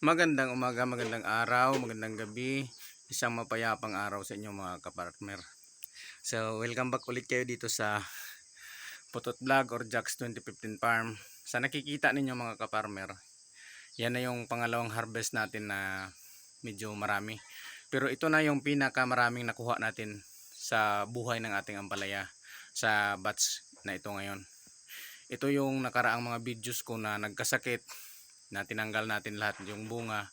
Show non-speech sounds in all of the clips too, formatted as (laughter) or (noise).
Magandang umaga, magandang araw, magandang gabi. Isang mapayapang araw sa inyo mga kapartner. So, welcome back ulit kayo dito sa Putot Vlog or Jack's 2015 Farm. Sa nakikita ninyo mga kaparmer, yan na yung pangalawang harvest natin na medyo marami. Pero ito na yung pinaka maraming nakuha natin sa buhay ng ating ampalaya sa batch na ito ngayon. Ito yung nakaraang mga videos ko na nagkasakit na tinanggal natin lahat yung bunga.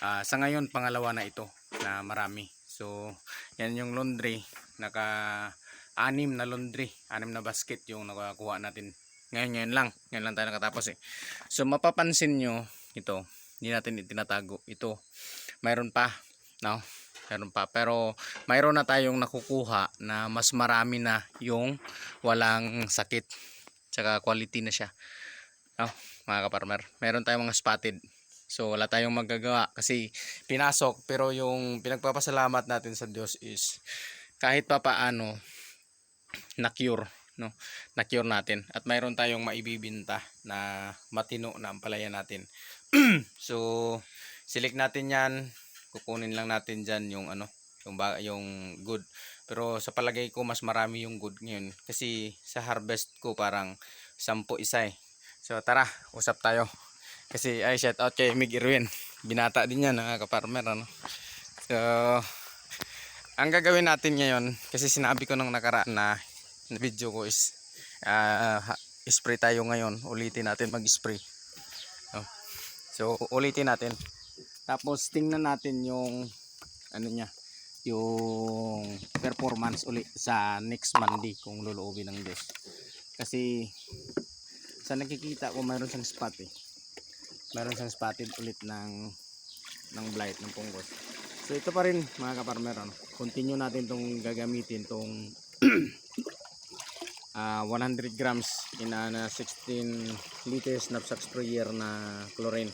Ah, sa ngayon, pangalawa na ito na marami. So, yan yung laundry. Naka anim na laundry, anim na basket yung nakakuha natin. Ngayon, ngayon lang. Ngayon lang tayo nakatapos eh. So, mapapansin nyo, ito, hindi natin itinatago. Ito, mayroon pa. No? Mayroon pa. Pero, mayroon na tayong nakukuha na mas marami na yung walang sakit. Tsaka quality na siya. No? Mga kaparmer. Meron tayong mga spotted. So wala tayong magagawa kasi pinasok pero yung pinagpapasalamat natin sa Diyos is kahit pa paano na-cure, no? Na-cure natin at mayroon tayong maibibinta na matino na ang palaya natin. (clears throat) so select natin 'yan. Kukunin lang natin diyan yung ano, yung yung good. Pero sa palagay ko mas marami yung good ngayon kasi sa harvest ko parang 10 isa eh. So tara, usap tayo. Kasi ay shout out kay Mig Irwin. Binata din yan mga kaparmer ano. So ang gagawin natin ngayon kasi sinabi ko nung nakaraan na, video ko is ha- spray tayo ngayon. Ulitin natin mag-spray. No? So ulitin natin. Tapos tingnan natin yung ano niya yung performance uli sa next Monday kung luluubin ng Diyos. Kasi sa nakikita ko mayroon siyang spot eh. Mayroon siyang spotted ulit ng ng blight ng punggos. So ito pa rin mga kaparmer ano. Continue natin tong gagamitin tong (clears throat) ah 100 grams in a na 16 liters knapsack sprayer na chlorine.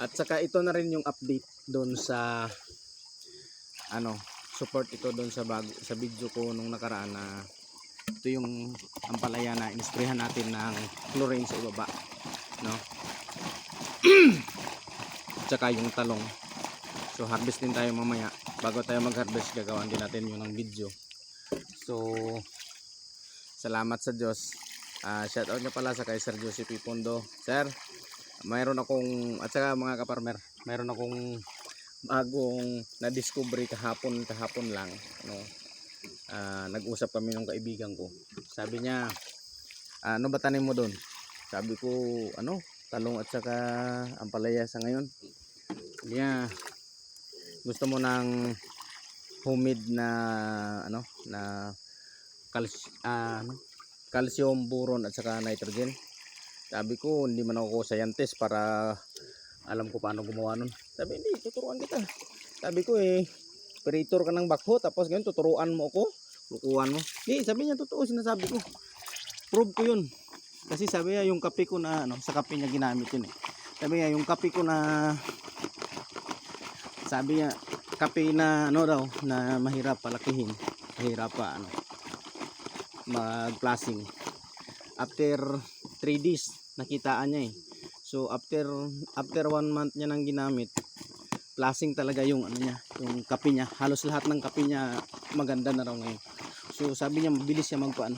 At saka ito na rin yung update doon sa ano support ito doon sa bago sa video ko nung nakaraan na ito yung ampalaya na inisprehan natin ng chlorine sa ibaba no? (clears throat) Tsaka yung talong. So harvest din tayo mamaya. Bago tayo mag harvest gagawan din natin yun ng video. So salamat sa Diyos. Ah, shout out nga pala sa kay Sir Joseph Ipondo sir mayroon akong at saka mga kaparmer mayroon akong bagong na-discover kahapon kahapon lang no Ah, nag-usap kami ng kaibigan ko. Sabi niya, ano ba tanim mo doon? Sabi ko, ano, talong at saka ampalaya sa ngayon. Niya, gusto mo ng humid na, ano, na calci- ah, ano, calcium, boron at saka nitrogen. Sabi ko, hindi man ako scientist para alam ko paano gumawa nun. Sabi, hindi, tuturuan kita. Sabi ko eh, operator ka ng bakho tapos ngayon tuturuan mo ako. Lukuhan mo. Di sabi niya totoo sinasabi ko. Prove ko yun. Kasi sabi niya yung kape ko na ano sa kape niya ginamit yun eh. Sabi niya yung kape ko na sabi niya kape na ano daw na mahirap palakihin. Mahirap pa ano mag plasing after 3 days nakitaan niya eh. So after after 1 month niya nang ginamit plasing talaga yung ano niya, yung kape niya. Halos lahat ng kape niya maganda na raw ngayon. So sabi niya mabilis siya magpaano.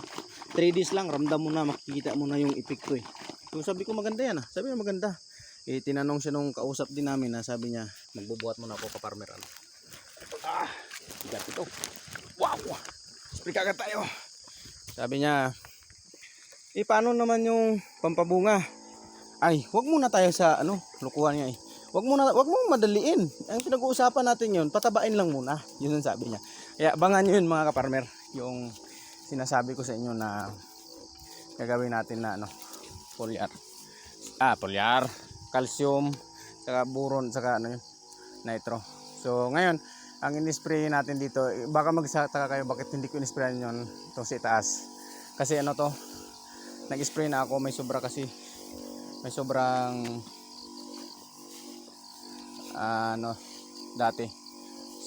3 days lang ramdam mo na makikita mo na yung epekto eh. So sabi ko maganda yan ah. Sabi niya maganda. Eh tinanong siya nung kausap din namin na sabi niya magbubuhat muna ako kaparmer ano. Ah, bigat ito. Wow. Spray kagad tayo. Sabi niya eh paano naman yung pampabunga? Ay, wag muna tayo sa ano, lukuhan niya eh. Wag mo na wag mo madaliin. Ang pinag-uusapan natin 'yon, patabain lang muna. 'Yun ang sabi niya. Kaya abangan niyo 'yun mga kaparmer, yung sinasabi ko sa inyo na gagawin natin na ano, foliar. Ah, foliar, calcium, saka boron, saka ano 'yun, nitro. So ngayon, ang in-spray natin dito, baka magsataka kayo bakit hindi ko in-sprayan 'yon itong sa itaas. Kasi ano to, nag-spray na ako, may sobra kasi may sobrang ah, ano dati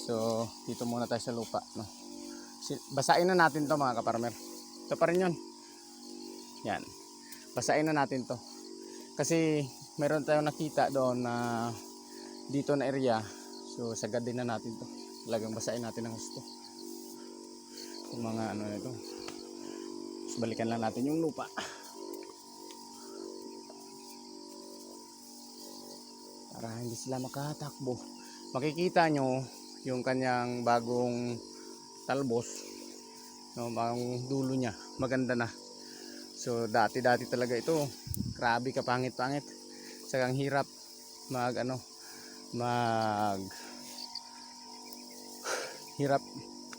so dito muna tayo sa lupa no basain na natin to mga kaparmer ito pa rin yun yan basain na natin to kasi meron tayong nakita doon na dito na area. So sagad din na natin to. Talagang basahin natin ng gusto. Yung mga ano na ito. Tapos balikan lang natin yung lupa. Para hindi sila makatakbo. Makikita nyo yung kanyang bagong talbos. No, bagong dulo niya. Maganda na. So dati-dati talaga ito. Grabe ka pangit-pangit. Sagang hirap mag ano mag hirap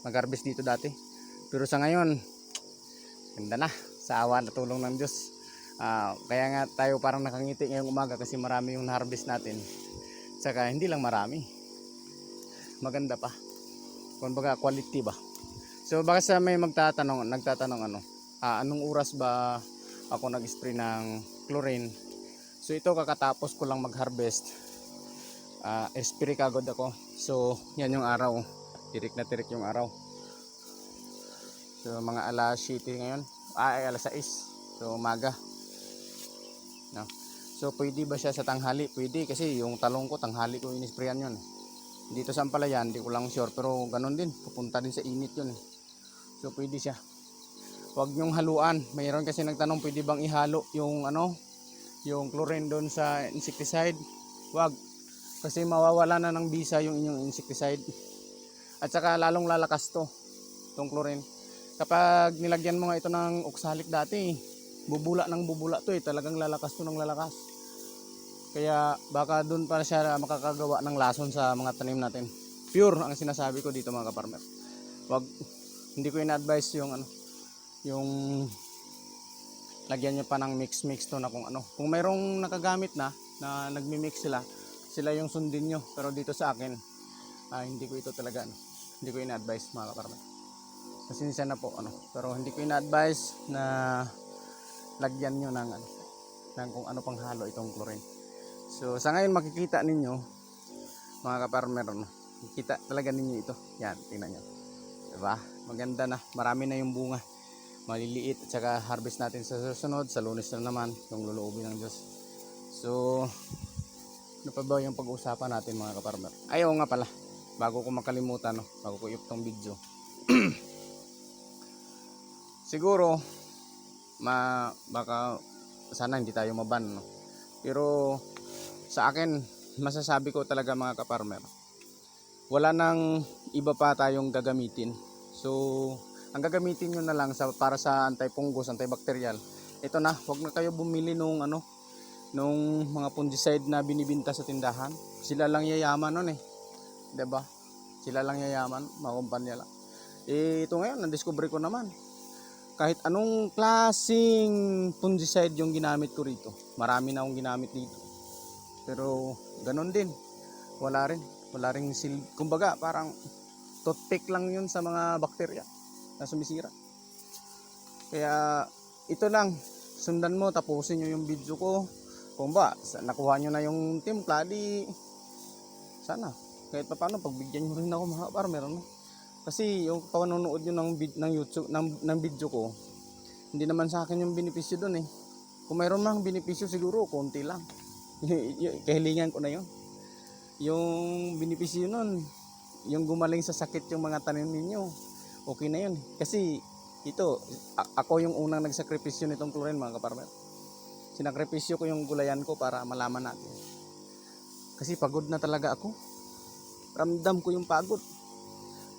mag-harvest dito dati. Pero sa ngayon, ganda na. Sa awa na tulong ng Diyos. Ah, kaya nga tayo parang nakangiti ngayong umaga kasi marami yung harvest natin. Saka hindi lang marami. Maganda pa. Kung baga quality ba. So baka sa may magtatanong, nagtatanong ano, ah, anong oras ba ako nag-spray ng chlorine? So ito kakatapos ko lang mag-harvest. Ah, spray kagad ako. So yan yung araw. Tirik na tirik yung araw. So mga alas 7 ngayon. Ay, alas 6. So umaga. No. So pwede ba siya sa tanghali? Pwede kasi yung talong ko tanghali ko inisprayan yun. Dito sa Ampalayan, di ko lang sure pero ganun din, pupunta din sa init yun. eh. So pwede siya. Huwag nyong haluan. Mayroon kasi nagtanong pwede bang ihalo yung ano, yung chlorine doon sa insecticide. Huwag. Kasi mawawala na ng bisa yung inyong insecticide. At saka lalong lalakas to, tong chlorine. Kapag nilagyan mo nga ito ng oxalic dati, bubula ng bubula to eh. Talagang lalakas to ng lalakas. Kaya baka doon para siya makakagawa ng lason sa mga tanim natin. Pure ang sinasabi ko dito mga kaparmer. Wag hindi ko ina-advise yung ano yung lagyan niyo pa ng mix mix to na kung ano. Kung mayroong nakagamit na na nagmi-mix sila, sila yung sundin nyo. Pero dito sa akin, ah, hindi ko ito talaga ano, hindi ko ina-advise mga kaparmer. Pasensya na po ano, pero hindi ko ina-advise na lagyan nyo ng ano, ng kung ano pang halo itong chlorine. So sa ngayon makikita ninyo mga kaparmer no? Makikita talaga ninyo ito. Yan, tingnan nyo. Diba? Maganda na. Marami na yung bunga. Maliliit at saka harvest natin sa susunod. Sa lunes na naman yung luluubin ng Diyos. So ano pa ba yung pag-uusapan natin mga kaparmer? Ayaw nga pala. Bago ko makalimutan no? Bago ko i-up tong video. (clears throat) Siguro ma baka sana hindi tayo maban no? Pero sa akin, masasabi ko talaga mga kaparmer, wala nang iba pa tayong gagamitin. So, ang gagamitin nyo na lang sa, para sa anti-fungus, antibacterial, ito na, wag na kayo bumili nung ano, nung mga fungicide na binibinta sa tindahan. Sila lang yayaman nun eh. ba? Sila lang yayaman, mga kumpanya lang. Eh, ito ngayon, na-discover ko naman. Kahit anong klaseng fungicide yung ginamit ko rito. Marami na akong ginamit dito. Pero ganon din. Wala rin. Wala rin sil kumbaga parang toothpick lang yun sa mga bakterya na sumisira. Kaya ito lang. Sundan mo, tapusin nyo yung video ko. Kung ba, nakuha nyo na yung timpla, di sana. Kahit pa paano, pagbigyan nyo rin ako mga farmer. No? Kasi yung panonood nyo ng, ng YouTube, ng, ng video ko, hindi naman sa akin yung benepisyo doon eh. Kung mayroon mang benepisyo siguro, konti lang. (laughs) Kahilingan ko na yun. Yung benepisyo nun, yung gumaling sa sakit yung mga tanim ninyo, okay na yun. Kasi ito, ako yung unang nagsakripisyo nitong chlorine mga kaparmer. Sinakripisyo ko yung gulayan ko para malaman natin. Kasi pagod na talaga ako. Ramdam ko yung pagod.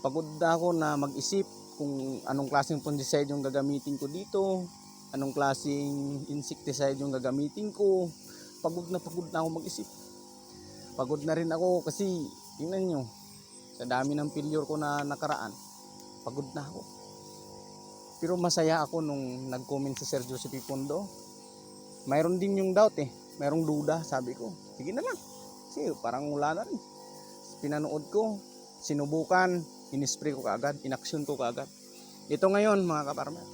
Pagod na ako na mag-isip kung anong klaseng fungicide yung gagamitin ko dito, anong klaseng insecticide yung gagamitin ko, pagod na pagod na ako mag-isip. Pagod na rin ako kasi, tingnan nyo, sa dami ng failure ko na nakaraan, pagod na ako. Pero masaya ako nung nag-comment si Sir Joseph Pondo. Mayroon din yung doubt eh. Mayroong duda, sabi ko. Sige na lang. Kasi parang wala na rin. Pinanood ko, sinubukan, inispray ko kaagad, inaksyon ko kaagad. Ito ngayon mga kaparmer.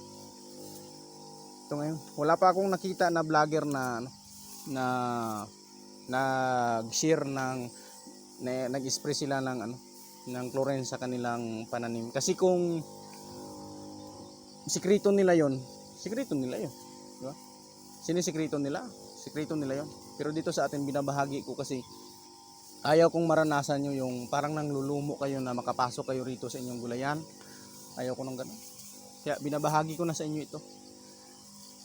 Ito ngayon. Wala pa akong nakita na vlogger na ano, na nag-share ng na, nag-spray sila ng ano ng chlorine sa kanilang pananim. Kasi kung sikreto nila 'yon, sikreto nila 'yon, di ba? Sinisikreto nila, sikreto nila 'yon. Pero dito sa atin binabahagi ko kasi ayaw kong maranasan nyo yung parang nanglulumo kayo na makapasok kayo rito sa inyong gulayan. Ayaw ko ng ganun. Kaya binabahagi ko na sa inyo ito.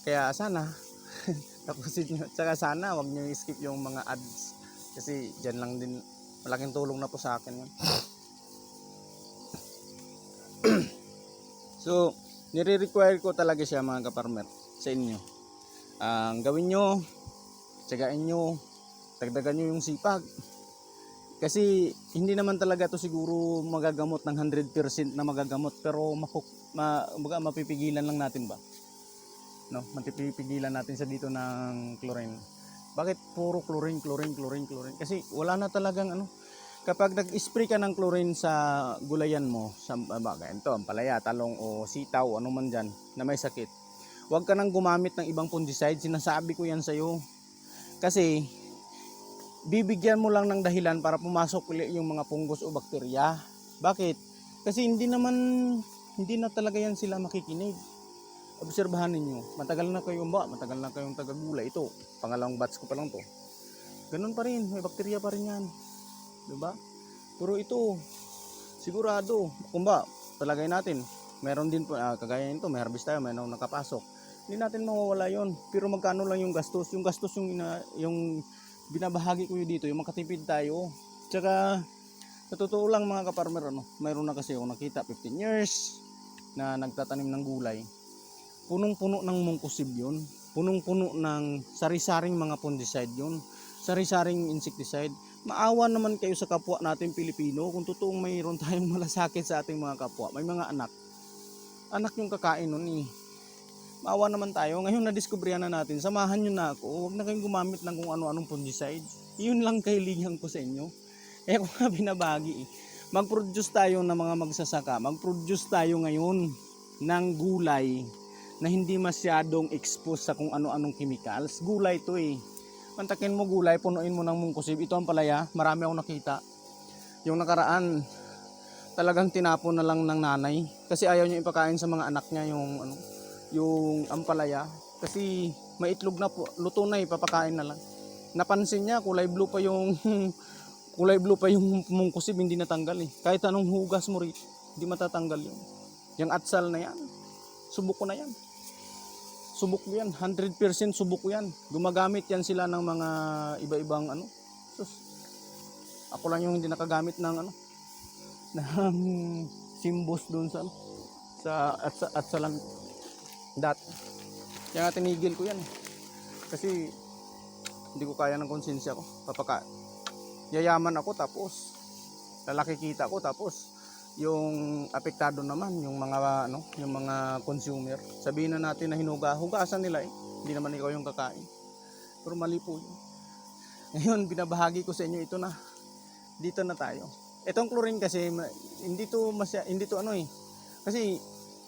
Kaya sana, (laughs) tapusin nyo. Tsaka sana, wag nyo i-skip yung mga ads. Kasi dyan lang din, malaking tulong na po sa akin yun. (clears throat) so, nire-require ko talaga siya mga kaparmer sa inyo. Ang gawin nyo, tsagain nyo, dagdagan nyo yung sipag. Kasi hindi naman talaga to siguro magagamot ng 100% na magagamot pero mapuk, ma, baga, mapipigilan lang natin ba? No, mapipigilan natin sa dito ng chlorine. Bakit puro chlorine, chlorine, chlorine, chlorine? Kasi wala na talagang ano. Kapag nag-spray ka ng chlorine sa gulayan mo, sa bagay, ito, palaya, talong o sitaw, ano man dyan, na may sakit, huwag ka nang gumamit ng ibang fungicide. Sinasabi ko yan sa'yo. Kasi, bibigyan mo lang ng dahilan para pumasok ulit yung mga fungus o bakterya. Bakit? Kasi hindi naman, hindi na talaga yan sila makikinig. Obserbahan ninyo, matagal na kayong ba, matagal na kayong tagagulay. Ito, pangalawang batch ko pa lang to. Ganun pa rin, may bakterya pa rin yan. ba? Pero ito, sigurado, kung ba, talagay natin, meron din po, ah, kagaya nito, may harvest tayo, mayroong nakapasok. Hindi natin mawawala yon Pero magkano lang yung gastos? Yung gastos yung, ina, yung binabahagi ko yung dito, yung makatipid tayo. Tsaka, sa totoo lang mga kaparmer, ano, mayroon na kasi ako nakita 15 years na nagtatanim ng gulay. Punong-puno ng mungkusib yun. Punong-puno ng sari-saring mga fungicide yun. Sari-saring insecticide. Maawa naman kayo sa kapwa natin Pilipino kung totoong mayroon tayong (laughs) malasakit sa ating mga kapwa. May mga anak. Anak yung kakain nun eh. Maawa naman tayo. Ngayon na-discoveryan na natin. Samahan nyo na ako. Huwag na kayong gumamit ng kung ano-anong fungicide. Yun lang kailingan ko sa inyo. (laughs) Eh kung nga binabagi eh. Mag-produce tayo ng mga magsasaka. Mag-produce tayo ngayon ng gulay na hindi masyadong exposed sa kung ano-anong chemicals. Gulay to eh. Pantakin mo gulay, punuin mo ng mungkusib. Ito ang palaya, marami akong nakita. Yung nakaraan, talagang tinapon na lang ng nanay. Kasi ayaw niya ipakain sa mga anak niya yung, ano, yung ampalaya. Kasi maitlog na po, luto na ipapakain na lang. Napansin niya, kulay blue pa yung (laughs) kulay blue pa yung mungkusib, hindi natanggal eh. Kahit anong hugas mo rito, hindi matatanggal yun. Yung atsal na yan, subok ko na yan subok ko yan 100% subok ko yan gumagamit yan sila ng mga iba-ibang ano sus ako lang yung hindi nakagamit ng ano (laughs) ng simbos doon sa ano sa at sa at dat. Kaya nga tinigil ko yan kasi hindi ko kaya ng konsensya ko. Papaka yayaman ako tapos lalaki kita ko tapos yung apektado naman yung mga ano yung mga consumer. Sabihin na natin na hinuga hugasan nila eh. Hindi naman ikaw yung kakain. Pero mali po yun. Ngayon binabahagi ko sa inyo ito na dito na tayo. Itong chlorine kasi hindi to masya, hindi to ano eh. Kasi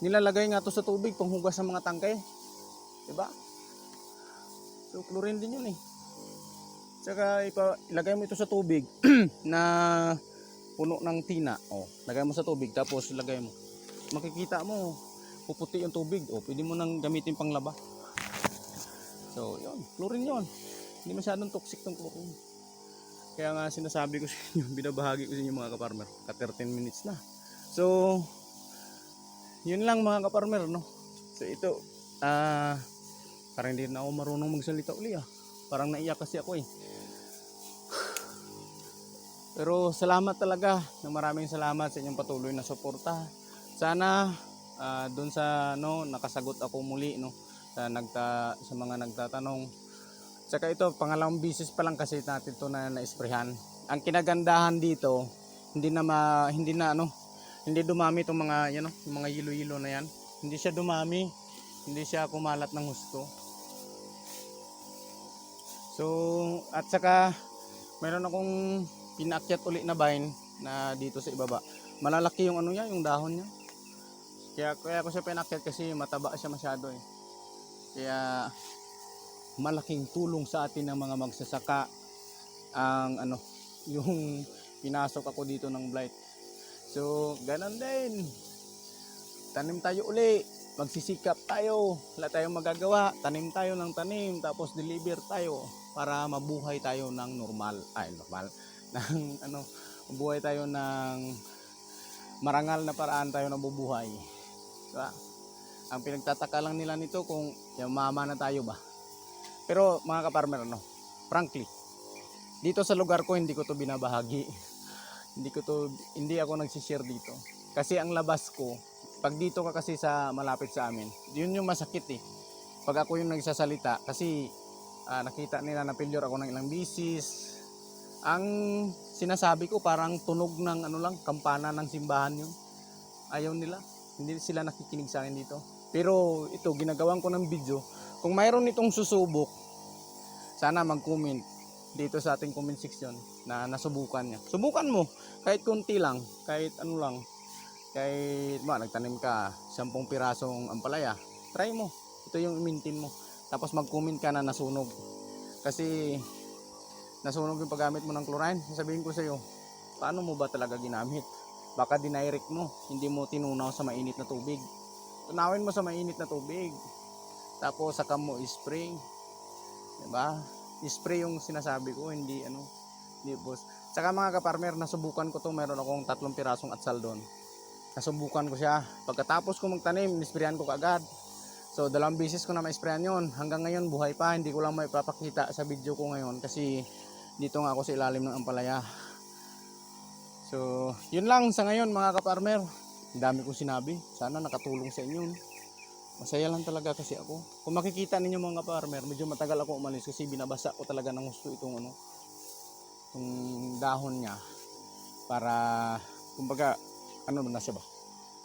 nilalagay nga to sa tubig panghugas ng mga tangkay di ba so chlorine din yun eh Tsaka ipa, ilagay mo ito sa tubig (clears throat) na puno ng tina. Oh, lagay mo sa tubig tapos lagay mo. Makikita mo puputi yung tubig. Oh, pwede mo nang gamitin pang laba. So, yun, chlorine yun. Hindi masyadong toxic tong chlorine. Kaya nga sinasabi ko sa inyo, (laughs) binabahagi ko sa inyo mga kaparmer. Ka 13 minutes na. So, yun lang mga kaparmer, no? So, ito, ah, parang hindi na ako marunong magsalita uli ah. Parang naiyak kasi ako eh. Pero salamat talaga, ng maraming salamat sa inyong patuloy na suporta. Sana ah, doon sa no nakasagot ako muli no sa nagta sa mga nagtatanong. Saka ito pangalawang bisis pa lang kasi natin to na naisprehan. Ang kinagandahan dito, hindi na ma, hindi na ano, hindi dumami itong mga yan no, yung mga yilo-yilo na yan. Hindi siya dumami, hindi siya kumalat ng husto. So, at saka meron akong pinakyat uli na vine na dito sa ibaba. Malalaki yung ano niya, yung dahon niya. Kaya kaya ko siya pinakyat kasi mataba siya masyado eh. Kaya malaking tulong sa atin ng mga magsasaka ang ano, (laughs) yung pinasok ako dito ng blight. So, ganun din. Tanim tayo uli. Magsisikap tayo. Wala tayong magagawa. Tanim tayo ng tanim. Tapos deliver tayo para mabuhay tayo ng normal. Ay, normal (laughs) ng ano, buhay tayo ng marangal na paraan tayo nabubuhay. Diba? Ang pinagtataka lang nila nito kung mama na tayo ba. Pero mga kaparmer, ano, frankly, dito sa lugar ko hindi ko to binabahagi. (laughs) hindi ko to, hindi ako nagsishare dito. Kasi ang labas ko, pag dito ka kasi sa malapit sa amin, yun yung masakit eh. Pag ako yung nagsasalita, kasi ah, nakita nila na failure ako ng ilang bisis. Ang sinasabi ko parang tunog ng ano lang, kampana ng simbahan yun. Ayaw nila. Hindi sila nakikinig sa akin dito. Pero ito, ginagawan ko ng video. Kung mayroon itong susubok, sana mag-comment dito sa ating comment section na nasubukan niya. Subukan mo, kahit konti lang, kahit ano lang, kahit ba, nagtanim ka, 10 pirasong ampalaya, try mo. Ito yung i-maintain mo. Tapos mag-comment ka na nasunog. Kasi nasunog yung paggamit mo ng chlorine, sasabihin ko sa iyo, paano mo ba talaga ginamit? Baka dinirect mo, hindi mo tinunaw sa mainit na tubig. Tunawin mo sa mainit na tubig. Tapos saka mo i-spray. 'Di ba? I-spray yung sinasabi ko, hindi ano, hindi boss. Saka mga kaparmer, nasubukan ko to, meron akong tatlong pirasong atsal doon. Nasubukan ko siya. Pagkatapos ko magtanim, nisprayan ko kaagad. So, dalawang beses ko na ma-sprayan yon. Hanggang ngayon, buhay pa. Hindi ko lang may papakita sa video ko ngayon kasi dito nga ako sa ilalim ng ampalaya. So, yun lang sa ngayon mga kaparmer. Ang dami kong sinabi. Sana nakatulong sa inyo. Masaya lang talaga kasi ako. Kung makikita ninyo mga kaparmer, medyo matagal ako umalis kasi binabasa ko talaga ng gusto itong ano, itong dahon niya para kumbaga ano na siya ba?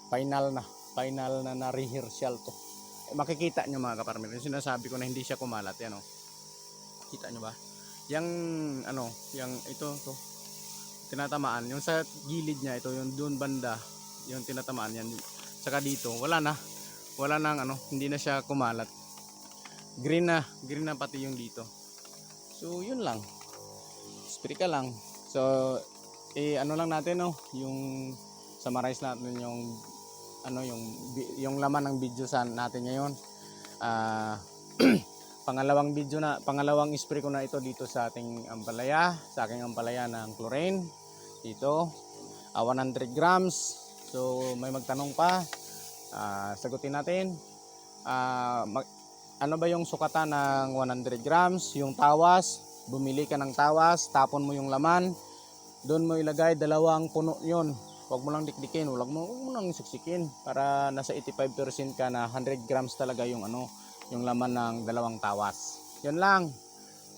Final na. Final na na rehearsal to. Eh, makikita nyo mga. Yung sinasabi ko na hindi siya kumalat. Yan o. Kita nyo ba? Yang ano, yang ito to. Tinatamaan. Yung sa gilid niya ito, yung doon banda, yung tinatamaan yan. Saka dito, wala na. Wala nang ano, hindi na siya kumalat. Green na, green na pati yung dito. So, yun lang. Spray ka lang. So, eh ano lang natin no, yung summarize natin yung ano yung yung laman ng video sa natin ngayon. Ah (clears throat) pangalawang video na pangalawang spray ko na ito dito sa ating ampalaya, sa aking ampalaya ng chlorine dito. ah, 100 grams. So may magtanong pa. Ah, sagutin natin. Ah, mag- ano ba yung sukatan ng 100 grams? Yung tawas, bumili ka ng tawas, tapon mo yung laman, doon mo ilagay dalawang puno yon Huwag mo lang dikdikin, huwag mo, huwag mo lang siksikin para nasa 85% ka na 100 grams talaga yung ano, yung laman ng dalawang tawas. Yan lang.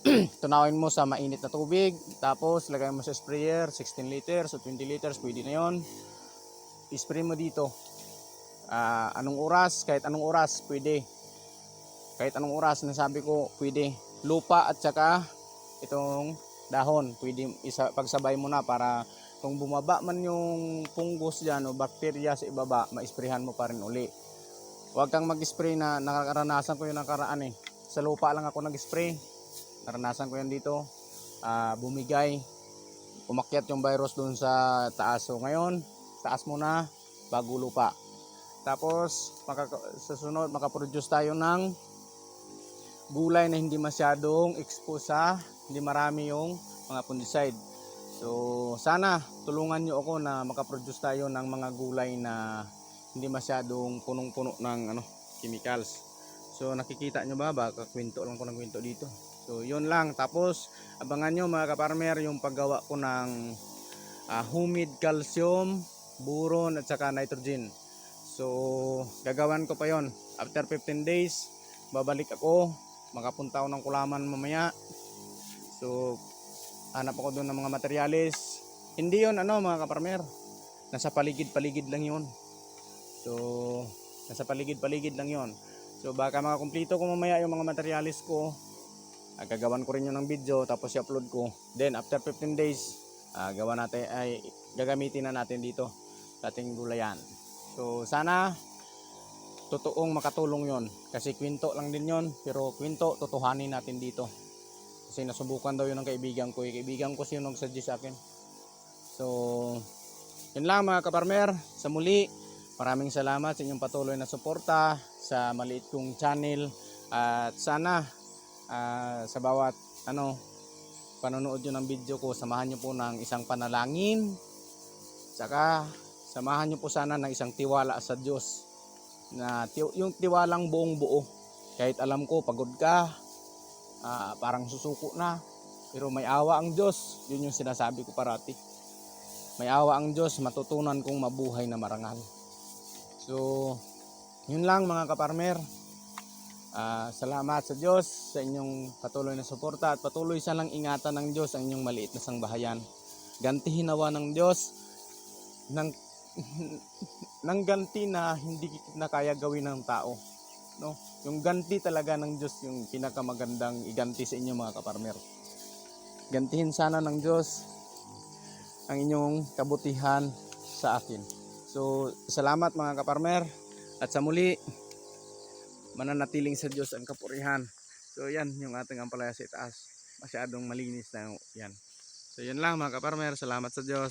(clears throat) Tunawin mo sa mainit na tubig, tapos lagay mo sa sprayer, 16 liters o 20 liters, pwede na yon. I-spray mo dito. Ah, anong oras, kahit anong oras, pwede. Kahit anong oras, nasabi ko, pwede. Lupa at saka itong dahon, pwede isa, pagsabay mo na para kung bumaba man yung fungus dyan o bakterya sa ibaba, ma-sprayhan mo pa rin uli. Huwag kang mag-spray na nakaranasan ko yung nakaraan eh. Sa lupa lang ako nag-spray. Naranasan ko yan dito. Ah, bumigay. Umakyat yung virus doon sa taas. So ngayon, taas muna bago lupa. Tapos, makaka- sa sunod, makaproduce tayo ng gulay na hindi masyadong expose sa hindi marami yung mga fungicide. So, sana tulungan nyo ako na makaproduce tayo ng mga gulay na hindi masyadong punong-puno ng ano, chemicals. So, nakikita nyo ba? Baka kwento lang ko ng kwento dito. So, yun lang. Tapos, abangan nyo mga kaparmer yung paggawa ko ng ah, humid calcium, boron at saka nitrogen. So, gagawan ko pa yon After 15 days, babalik ako. Makapunta ako ng kulaman mamaya. So, hanap ako doon ng mga materyales. Hindi yon ano mga kaparmer. Nasa paligid-paligid lang yon. So, nasa paligid-paligid lang yon. So, baka makakumpleto ko mamaya yung mga materyales ko. Gagawan ko rin yun ng video tapos i-upload ko. Then, after 15 days, ah, gawa natin, ay, gagamitin na natin dito sa ating gulayan. So, sana totoong makatulong yon kasi kwento lang din yon pero kwento totohanin natin dito kasi nasubukan daw yun ng kaibigan ko. Yung kaibigan ko siya nag-suggest sa akin. So, yun lang mga kaparmer. Sa muli, maraming salamat sa inyong patuloy na suporta sa maliit kong channel. At sana, ah, sa bawat, ano, panonood nyo ng video ko, samahan nyo po ng isang panalangin. Tsaka, samahan nyo po sana ng isang tiwala sa Diyos. Na yung tiwalang buong buo. Kahit alam ko, pagod ka, ah, parang susuko na. Pero may awa ang Diyos. Yun yung sinasabi ko parati. May awa ang Diyos, matutunan kong mabuhay na marangal. So, yun lang mga kaparmer. Ah, salamat sa Diyos sa inyong patuloy na suporta at patuloy sanang ingatan ng Diyos ang inyong maliit na sangbahayan. Gantihin nawa ng Diyos ng (laughs) ng ganti na hindi na kaya gawin ng tao. No? Yung ganti talaga ng Diyos yung pinakamagandang iganti sa inyo mga kaparmer. Gantihin sana ng Diyos ang inyong kabutihan sa akin. So, salamat mga kaparmer. At sa muli, mananatiling sa Diyos ang kapurihan. So yan yung ating ampalaya sa itaas. Masyadong malinis na yan. So yan lang mga kaparmer. Salamat sa Diyos.